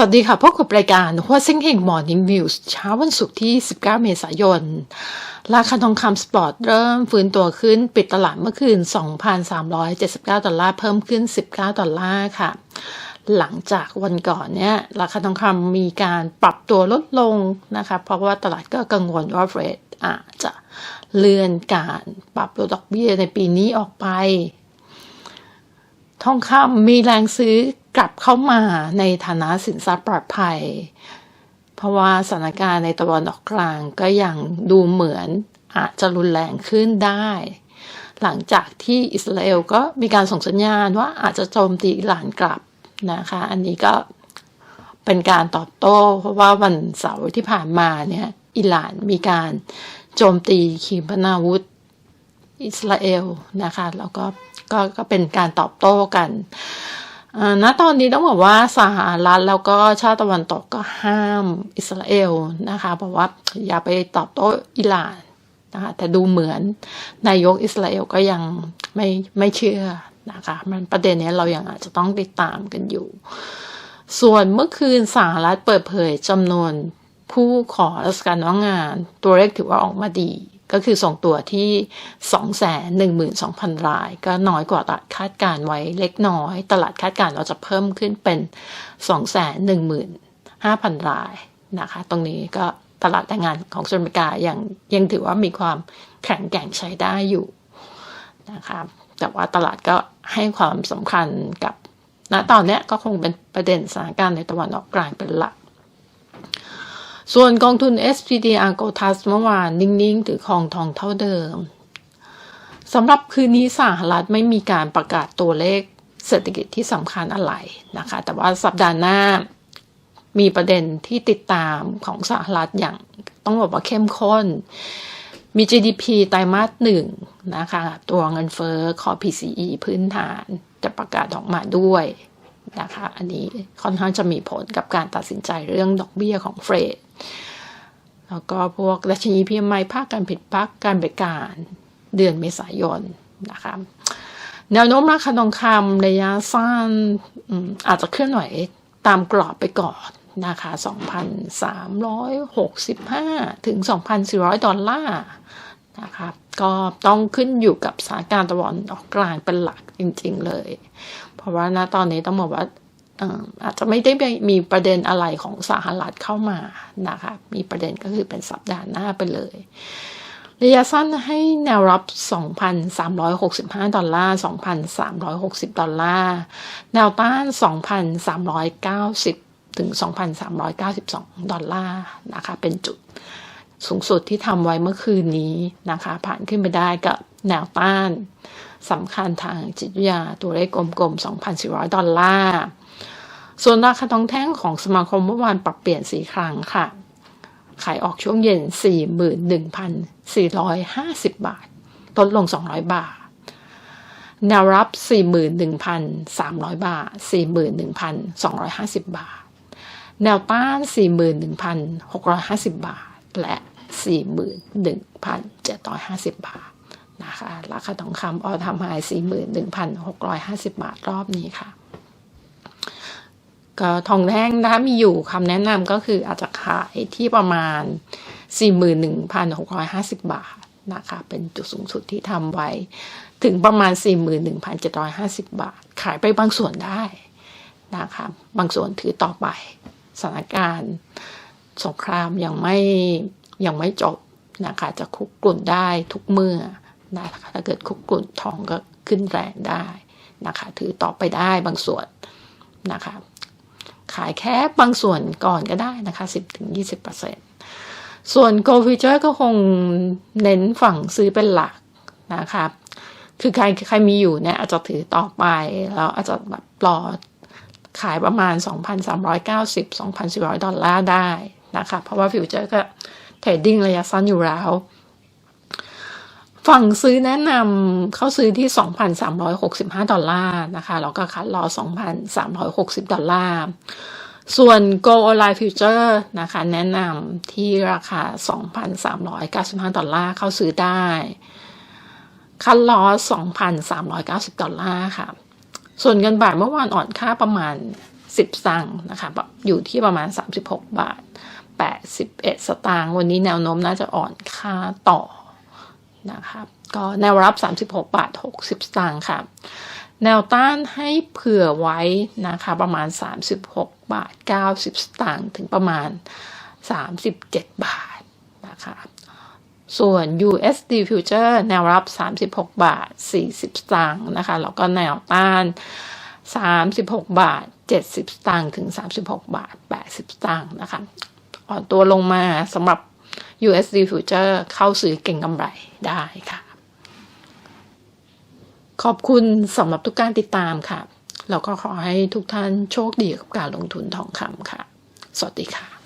สวัสดีค่ะพบกับรายการหัวเซ็งเฮงมอร์นิ่งนิวส์เช้าวันศุกร์ที่ 19 เมษายน ราคาทองคำสปอร์ตเริ่มฟื้นตัวขึ้นปิดตลาดเมื่อคืน 2,379 ดอลลาร์เพิ่มขึ้น 19 ดอลลาร์ค่ะ หลังจากวันก่อนเนี่ยราคาทองคำมีการปรับตัวลดลงนะคะ เพราะว่าตลาดก็กังวลว่าเฟดอาจจะเลื่อนการปรับลดดอกเบี้ยในปีนี้ออกไป ทองคำมีแรงซื้อกลับเข้ามาในฐานะสินทรัพย์ปลอดภัย เพราะว่าสถานการณ์ในตะวันออกกลางก็ยังดูเหมือนอาจจะรุนแรงขึ้นได้ หลังจากที่อิสราเอลก็มีการส่งสัญญาณว่าอาจจะโจมตีอิหร่านกลับนะคะ อันนี้ก็เป็นการตอบโต้ เพราะว่าวันเสาร์ที่ผ่านมาเนี่ยอิหร่านมีการโจมตีขีปนาวุธ อิสราเอลนะคะแล้วก็ก็ก็เป็นการตอบโต้กันณตอนนี้ต้องบอกว่าสหรัฐแล้วก็ชาติตะวันตกก็ห้ามอิสราเอลนะคะบอกว่าอย่าไปตอบโต้อิหร่านนะคะแต่ดูเหมือนนายกอิสราเอลก็ยังไม่ไม่เชื่อนะคะมันประเด็นนี้เรายังอาจจะต้องติดตามกันอยู่ ส่วนเมื่อคืนสหรัฐเปิดเผยจำนวนผู้ขอราชการว่างงาน ตัวเลขถือว่าออกมาดี ก็คือส่งตัวที่ 212,000 ราย ก็น้อยกว่าตลาดคาดการไว้เล็กน้อย ตลาดคาดการเราจะเพิ่มขึ้นเป็น 215,000 รายนะคะ ตรงนี้ก็ตลาดแรงงานของสหรัฐอเมริกายังยังถือว่ามีความแข็งแกร่งใช้ได้อยู่นะคะแต่ว่าตลาดก็ให้ความสำคัญกับณตอนนี้ก็คงเป็นประเด็นสถานการณ์ในตะวันออกกลางเป็นหลัก ส่วนกองทุน SPDR g o t a s เมื่อวานนิ่งๆถือคองทองเท่าเดิมสำหรับคืนนี้สหรัฐไม่มีการประกาศตัวเลขเศรษฐกิจที่สำคัญอะไรนะคะ แต่ว่าสัปดาห์หน้ามีประเด็นที่ติดตามของสหรัฐอย่างต้องบอกว่าเข้มข้น มี GDP ไตรมาสหนึ่งนะคะ ตัวเงินเฟ้อคอ PCE พื้นฐานจะประกาศออกมาด้วย นะคะ อันนี้ค่อนข้างจะมีผลกับการตัดสินใจเรื่องดอกเบี้ยของเฟรดแล้วก็พวกดัชนีพีเอ็มไอภาคการผิดพักการบริการเดือนเมษายนนะคะแนวโน้มราคาทองคำระยะสั้นอาจจะเคลื่อนไหวตามกรอบไปก่อนนะคะ 2,365 ถึง 2,400 ดอลลาร์นะคะ ก็ต้องขึ้นอยู่กับสถานการณ์ตะวันออกกลางเป็นหลักจริงๆเลย เพราะว่าณตอนนี้ต้องบอกว่าอาจจะไม่ได้มีประเด็นอะไรของสหรัฐเข้ามานะคะ มีประเด็นก็คือเป็นสัปดาห์หน้าไปเลย ระยะสั้นให้แนวรับ 2,365 ดอลลาร์ 2,360 ดอลลาร์ แนวต้าน 2,390 ถึง 2,392 ดอลลาร์นะคะ เป็นจุดสูงสุดที่ทำไว้เมื่อคืนนี้นะคะ ผ่านขึ้นไปได้กับแนวต้าน สำคัญทางจิตวิทยาตัวเลขกลมๆ 2,400 ดอลลาร์ ส่วนราคาทองแท่งของสมาคมเมื่อวานปรับเปลี่ยนสีครั้งค่ะ ขายออกช่วงเย็น 41,450 บาท ลดลง 200 บาท แนวรับ 41,300 บาท 41,250 บาท แนวต้าน 41,650 บาท และ 41,750 บาท คะราคาทองคำออทำไฮ41,650 บาทรอบนี้ค่ะ ก็ทองแท่งนะคะมีอยู่คำแนะนำก็คืออาจจะขายที่ประมาณ 41,650 บาทนะคะ เป็นจุดสูงสุดที่ทำไว้ ถึงประมาณ 41,750 บาท ขายไปบางส่วนได้นะคะ บางส่วนถือต่อไปสถานการณ์สงครามยังไม่ยังไม่จบนะคะจะคุกกลุ่นได้ทุกเมื่อ นะคะถ้าเกิดคุกกลุ่นทองก็ขึ้นแรงได้นะคะ ถือต่อไปได้บางส่วนนะคะ ขายแค่บางส่วนก่อนก็ได้นะคะ 10-20%ส่วน Go Future ก็คงเน้นฝั่งซื้อเป็นหลักนะคะคือใครใครมีอยู่เนี่ยอาจจะถือต่อไปแล้วอาจจะแบบปลอดขายประมาณ 2,390-2,400 ดอลลาร์ได้นะคะ เพราะว่าฟิวเจอร์ก็เทรดดิ้งระยะสั้นอยู่แล้ว ฝั่งซื้อแนะนำเขาซื้อที่ 2,365 ดอลลาร์นะคะ แล้วก็คัดรอ 2,360 ดอลลาร์ ส่วน Go Online Future นะคะ แนะนำที่ราคา 2,395 ดอลลาร์ เข้าซื้อได้ คัดลอ2,390 ดอลลาร์ค่ะ ส่วนเงินบาทเมื่อวานอ่อนค่าประมาณ 10สตางนะคะอยู่ที่ประมาณ 36 บาท 81 สตางค์ วันนี้แนวโน้มน่าจะอ่อนค่าต่อ นะคะก็แนวรับ 36 บาท 60 สตางค์ค่ะ แนวต้านให้เผื่อไว้นะคะประมาณ 36 บาท 90 สตางค์ถึงประมาณ 37 บาทนะคะส่วน USD Future แนวรับ 36 บาท 40 สตางค์นะคะแล้วก็แนวต้าน 36 บาท 70 สตางค์ถึง 36 บาท 80 สตางค์นะคะอ่อนตัวลงมาสำหรับ USD Future เข้าซื้อเก่งกำไรได้ค่ะ ขอบคุณสำหรับทุกการติดตามค่ะ แล้วก็ขอให้ทุกท่านโชคดีกับการลงทุนทองคำค่ะ สวัสดีค่ะ